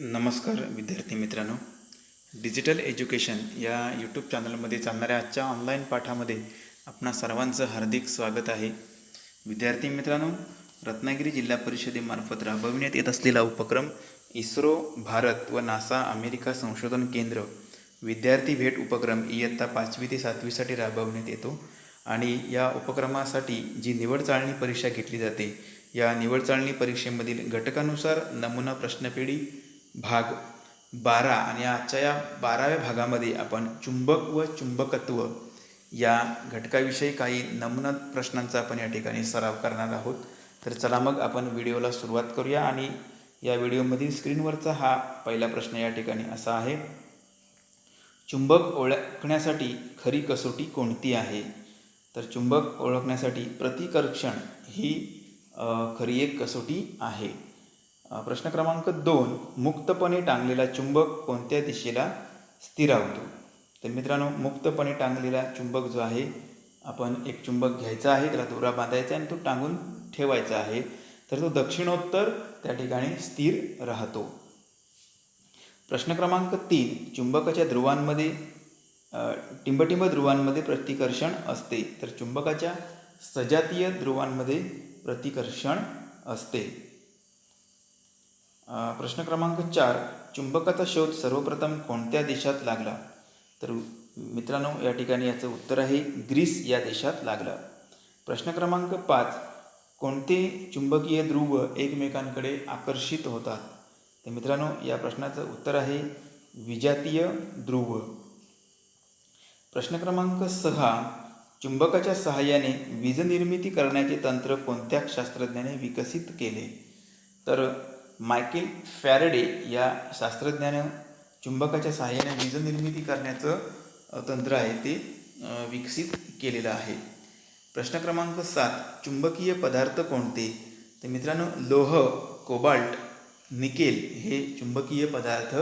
नमस्कार विद्यार्थी मित्रांनो. डिजिटल एज्युकेशन या यूट्यूब चॅनलमध्ये चालणाऱ्या आजच्या ऑनलाईन पाठामध्ये आपणा सर्वांचं हार्दिक स्वागत आहे. विद्यार्थी मित्रांनो रत्नागिरी जिल्हा परिषदेमार्फत राबविण्यात येत असलेला उपक्रम इस्रो भारत व नासा अमेरिका संशोधन केंद्र विद्यार्थी भेट उपक्रम इयत्ता पाचवी ते सातवीसाठी राबवण्यात येतो आणि या उपक्रमासाठी जी निवड चाळणी परीक्षा घेतली जाते या निवड चाळणी परीक्षेमधील घटकानुसार नमुना प्रश्नपेढी भाग बारा आणि आजच्या या बाराव्या भागामध्ये आपण चुंबक व चुंबकत्व या घटकाविषयी काही नमन प्रश्नांचा आपण या ठिकाणी सराव करणार आहोत. तर चला मग आपण व्हिडिओला सुरुवात करूया आणि या व्हिडिओमधील स्क्रीनवरचा हा पहिला प्रश्न या ठिकाणी असा आहे. चुंबक ओळखण्यासाठी खरी कसोटी कोणती आहे? तर चुंबक ओळखण्यासाठी प्रतिकर्षण ही खरी एक कसोटी आहे. प्रश्न क्रमांक दोन मुक्तपणे टांगलेला चुंबक कोणत्या दिशेला स्थिरावतो तर मित्रांनो मुक्तपणे टांगलेला चुंबक जो आहे आपण एक चुंबक घ्यायचा आहे त्याला दोरा बांधायचा आहे आणि तो टांगून ठेवायचा आहे. तर तो दक्षिणोत्तर त्या ठिकाणी स्थिर राहतो. प्रश्न क्रमांक तीन चुंबकाच्या ध्रुवांमध्ये टिंबटिंब ध्रुवांमध्ये प्रतिकर्षण असते. तर चुंबकाच्या सजातीय ध्रुवांमध्ये प्रतिकर्षण असते. प्रश्न क्रमांक चार चुंबकाचा शोध सर्वप्रथम कोणत्या देशात लागला? तर मित्रांनो या ठिकाणी याचं उत्तर आहे ग्रीस या देशात लागला. प्रश्न क्रमांक पाच कोणते चुंबकीय ध्रुव एकमेकांकडे आकर्षित होतात? तर मित्रांनो या प्रश्नाचं उत्तर आहे विजातीय ध्रुव. प्रश्न क्रमांक सहा चुंबकाच्या सहाय्याने वीज निर्मिती करण्याचे तंत्र कोणत्या शास्त्रज्ञाने विकसित केले? तर मायकेल फॅरेडे या शास्त्रज्ञानं चुंबकाच्या सहाय्याने वीज निर्मिती करण्याचं तंत्र आहे ते विकसित केलेलं आहे. प्रश्न क्रमांक सात चुंबकीय पदार्थ कोणते? तर मित्रांनो लोह कोबाल्ट निकेल हे चुंबकीय पदार्थ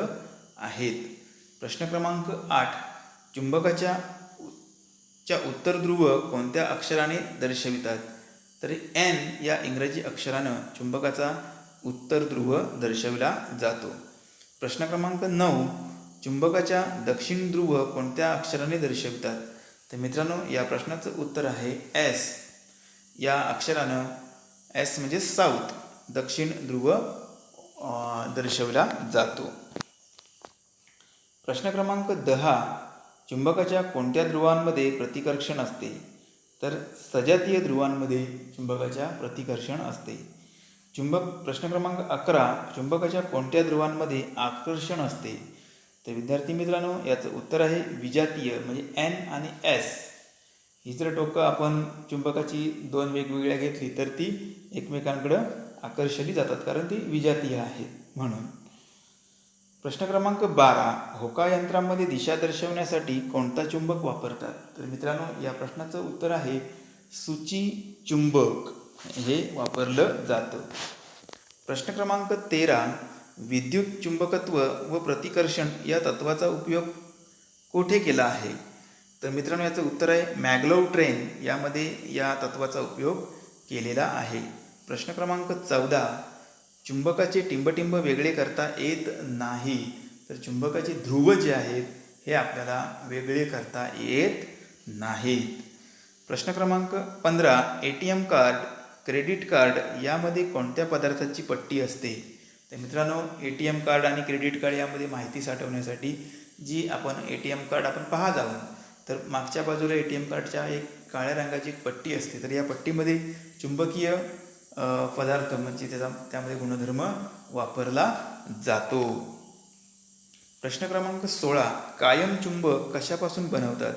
आहेत. प्रश्न क्रमांक आठ चुंबकाच्या च्या उत्तर ध्रुव कोणत्या अक्षराने दर्शवितात? तर एन या इंग्रजी अक्षरानं चुंबकाचा उत्तर ध्रुव दर्शविला जातो. प्रश्न क्रमांक नऊ चुंबकाच्या दक्षिण ध्रुव कोणत्या अक्षराने दर्शवितात? तर मित्रांनो या प्रश्नाचं उत्तर आहे एस या अक्षरानं एस म्हणजे साऊथ दक्षिण ध्रुव दर्शवला दर्शविला जातो. प्रश्न क्रमांक दहा चुंबकाच्या कोणत्या ध्रुवांमध्ये प्रतिकर्षण असते? तर सजातीय ध्रुवांमध्ये चुंबकाच्या प्रतिकर्षण असते. चुंबक प्रश्न क्रमांक अकरा चुंबकाच्या कोणत्या ध्रुवांमध्ये आकर्षण असते? तर विद्यार्थी मित्रांनो याचं उत्तर आहे विजातीय म्हणजे एन आणि एस ही जर टोकं आपण चुंबकाची दोन वेगवेगळ्या घेतली तर ती एकमेकांकडं आकर्षली जातात कारण ती विजातीय आहेत म्हणून. प्रश्न क्रमांक बारा होका यंत्रामध्ये दिशा दर्शवण्यासाठी कोणता चुंबक वापरतात? तर मित्रांनो या प्रश्नाचं उत्तर आहे सूची चुंबक हे वापरलं जातं. प्रश्न क्रमांक तेरा विद्युत चुंबकत्व व प्रतिकर्षण या तत्वाचा उपयोग कोठे केला आहे? तर मित्रांनो याचं उत्तर आहे मॅग्लोव ट्रेन यामध्ये या तत्वाचा उपयोग केलेला आहे. प्रश्न क्रमांक चौदा चुंबकाचे टिंबटिंब वेगळे करता येत नाही. तर चुंबकाचे ध्रुव जे आहेत हे आपल्याला वेगळे करता येत नाहीत. प्रश्न क्रमांक पंधरा A T M card credit card यामध्ये कोणत्या पदार्थाची पट्टी असते? तर मित्रांनो ए टी एम कार्ड आणि क्रेडिट कार्ड यामध्ये माहिती साठवण्यासाठी जी आपण ए टी एम कार्ड आपण पाहत आहोत तर मागच्या बाजूला ए टी एम कार्डच्या एक काळ्या रंगाची एक पट्टी असते. तर या पट्टीमध्ये चुंबकीय पदार्थ म्हणजे त्याचा त्यामध्ये गुणधर्म वापरला जातो. प्रश्न क्रमांक सोळा कायम चुंबक कशापासून बनवतात?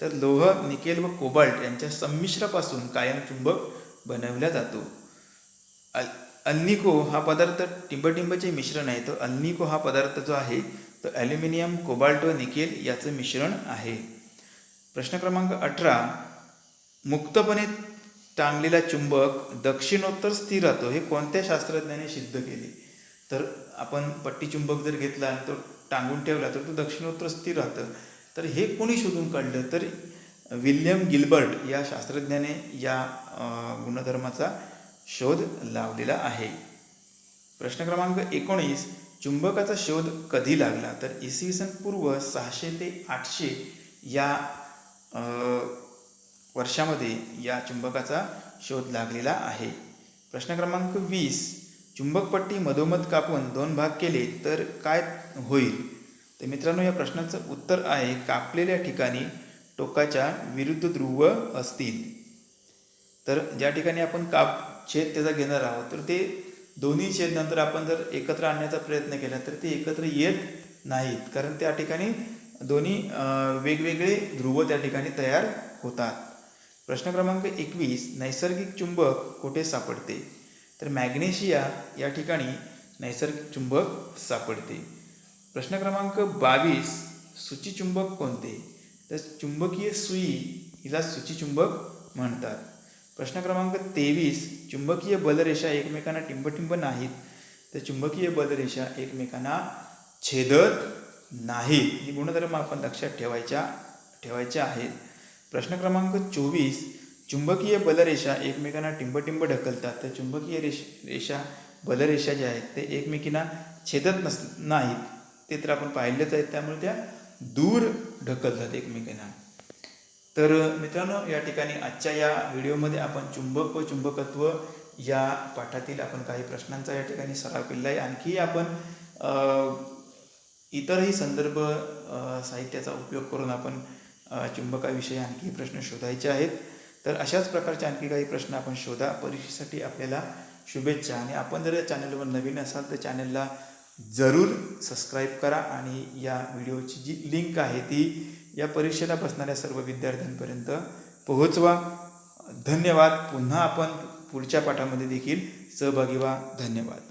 तर लोह निकेल व कोबाल्ट यांच्या संमिश्रापासून कायम चुंबक बनवला जातो. अल अल्निको हा पदार्थ टिंबटिंबचे मिश्रण आहे. तर अल्निको हा पदार्थ जो आहे तो ॲल्युमिनियम कोबाल्ट व निकेल याचं मिश्रण आहे. प्रश्न क्रमांक अठरा. मुक्तपणे टांगलेला चुंबक दक्षिणोत्तर स्थिर राहतो. हे कोणत्या शास्त्रज्ञाने सिद्ध केले? तर आपण पट्टी चुंबक जर घेतला तर तो टांगून ठेवला तर तो दक्षिणोत्तर स्थिर राहतं. तर हे कोणी शोधून काढलं? तर विल्यम गिल्बर्ट या शास्त्रज्ञाने या गुणधर्माचा शोध लावलेला आहे. प्रश्न क्रमांक एकोणीस चुंबकाचा शोध कधी लागला? तर इसवी सन पूर्व सहाशे ते आठशे या वर्षामध्ये या चुंबकाचा शोध लागलेला आहे. प्रश्न क्रमांक वीस चुंबकपट्टी मधोमध कापून दोन भाग केले तर काय होईल? तर मित्रांनो या प्रश्नाचं उत्तर आहे कापलेल्या ठिकाणी टोकाच्या विरुद्ध ध्रुव असतील. तर ज्या ठिकाणी आपण काप छेद त्याचा घेणार आहोत तर ते दोन्ही छेद नंतर आपण जर एकत्र आणण्याचा प्रयत्न केला तर ते एकत्र येत नाहीत. कारण त्या ठिकाणी दोन्ही वेगवेगळे ध्रुव त्या ठिकाणी तयार होतात. प्रश्न क्रमांक एकवीस नैसर्गिक चुंबक कुठे सापडते? तर मॅग्नेशिया या ठिकाणी नैसर्गिक चुंबक सापडते. प्रश्न क्रमांक बावीस सूचीचुंबक कोणते? तर चुंबकीय सुई हिला सुचीचुंबक म्हणतात. प्रश्न क्रमांक तेवीस चुंबकीय बलरेषा एकमेकांना टिंबटिंब नाहीत. तर चुंबकीय बलरेषा एकमेकांना छेदत नाहीत. ही गुणधर्म आपण लक्षात ठेवायच्या ठेवायच्या आहेत. प्रश्न क्रमांक चोवीस चुंबकीय बलरेषा एकमेकांना टिंबटिंब ढकलतात. तर चुंबकीय रेष रेषा बलरेषा ज्या आहेत ते एकमेकींना छेदत नस नाहीत. ते तर आपण पाहिलेच आहेत त्यामुळे त्या दूर ढकलतात एकमेकांना. तर मित्रांनो या ठिकाणी आजच्या या व्हिडिओमध्ये आपण चुंबक व चुंबकत्व या पाठातील आपण काही प्रश्नांचा या ठिकाणी सराव केलेला आहे. आणखी आपण इतरही संदर्भ साहित्याचा उपयोग करून आपण चुंबकाविषयी आणखी प्रश्न शोधायचे आहेत. तर अशाच प्रकारचे आणखी काही प्रश्न आपण शोधा. परीक्षेसाठी आपल्याला शुभेच्छा. आणि आपण जर या चॅनलवर नवीन असाल तर चॅनलला जरूर सबस्क्राईब करा आणि या व्हिडिओची जी लिंक आहे ती या परीक्षेला बसणाऱ्या सर्व विद्यार्थ्यांपर्यंत पोहोचवा. धन्यवाद. पुन्हा आपण पुढच्या पाठामध्ये देखील सहभागी व्हा. धन्यवाद.